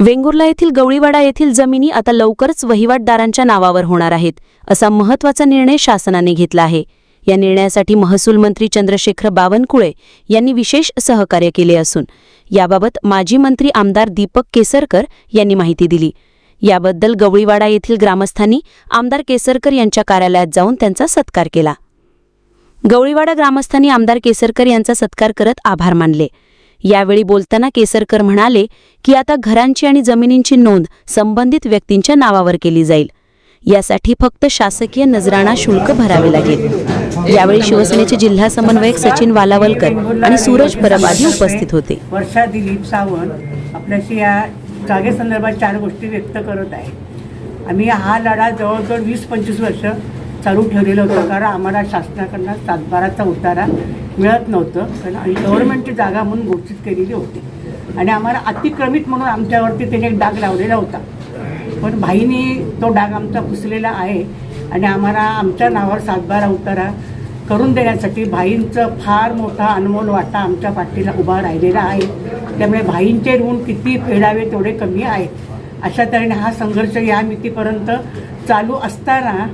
वेंगुर्ला येथील गवळीवाडा येथील जमिनी आता लवकरच वहिवाटदारांच्या नावावर होणार आहेत असा महत्त्वाचा निर्णय शासनाने घेतला आहे. या निर्णयासाठी महसूल मंत्री चंद्रशेखर बावनकुळे यांनी विशेष सहकार्य केले असून याबाबत माजी मंत्री आमदार दीपक केसरकर यांनी माहिती दिली. याबद्दल गवळीवाडा येथील ग्रामस्थांनी आमदार केसरकर यांच्या कार्यालयात जाऊन त्यांचा सत्कार केला. गवळीवाडा ग्रामस्थांनी आमदार केसरकर यांचा सत्कार करत आभार मानले. यावेळी बोलताना केसरकर म्हणाले की आता घरांची आणि जमिनींची नोंद संबंधित व्यक्तींच्या नावावर केली जाईल. यासाठी फक्त शासकीय नजराणा शुल्क भरावे लागेल. यावेळी शिवसेनेचे जिल्हा समन्वयक सचिन वालावलकर आणि सूरज परब आदी उपस्थित होते. वर्षा दिलीप सावंत आपल्याशी या जागेसंदर्भात चार गोष्टी व्यक्त करत आहे आम्ही हा लढा जवळजवळ वीस पंचवीस वर्ष चालू ठेवलेलं होतं कारण आम्हाला शासनाकडनं सातबाराचा उतारा मिळत नव्हतं. कारण आणि गव्हर्नमेंटची जागा म्हणून घोषित केलेली होती. आणि आम्हाला अतिक्रमित म्हणून आमच्यावरती त्याने एक डाग लावलेला होता. पण भाईनी तो डाग आमचा पुसलेला आहे आणि आम्हाला आमच्या नावावर सातबारा उतारा करून देण्यासाठी भाईंचं फार मोठा अनमोल वाटा आमच्या पाठीला उभा राहिलेला आहे. त्यामुळे भाईंचे ऋण किती फेडावे तेवढे कमी आहेत अशा तऱ्हेने हा संघर्ष या मितीपर्यंत चालू असताना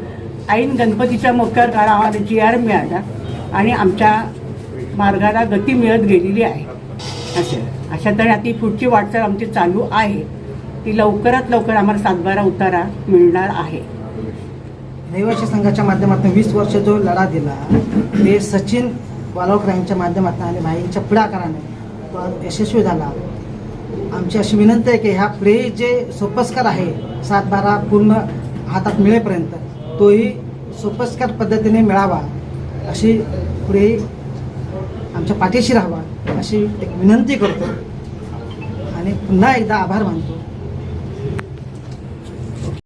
ऐन गणपतीच्या मोक्यावर आम्हाला जी आर मिळाला आणि आमच्या मार्गाला गती मिळत गेलेली आहे. असं. अशा तऱ्हे आता पुढची वाटचाल आमची चालू आहे. ती लवकरात लवकर आम्हाला सातबारा उतारा मिळणार आहे. रहिवासी संघाच्या माध्यमातून वीस वर्ष जो लढा दिला ते सचिन वालोकर यांच्या माध्यमातून आणि भाईंच्या पुढाकाराने यशस्वी झाला. आमची अशी विनंती आहे की ह्या पुढे जे सोपस्कार आहे सातबारा पूर्ण हातात मिळेपर्यंत तोही सोपस्कार पद्धतीने मिळावा अशी पुढेही आमच्या पाठीशी राहावा अशी एक विनंती करतो. आणि पुन्हा एकदा आभार मानतो.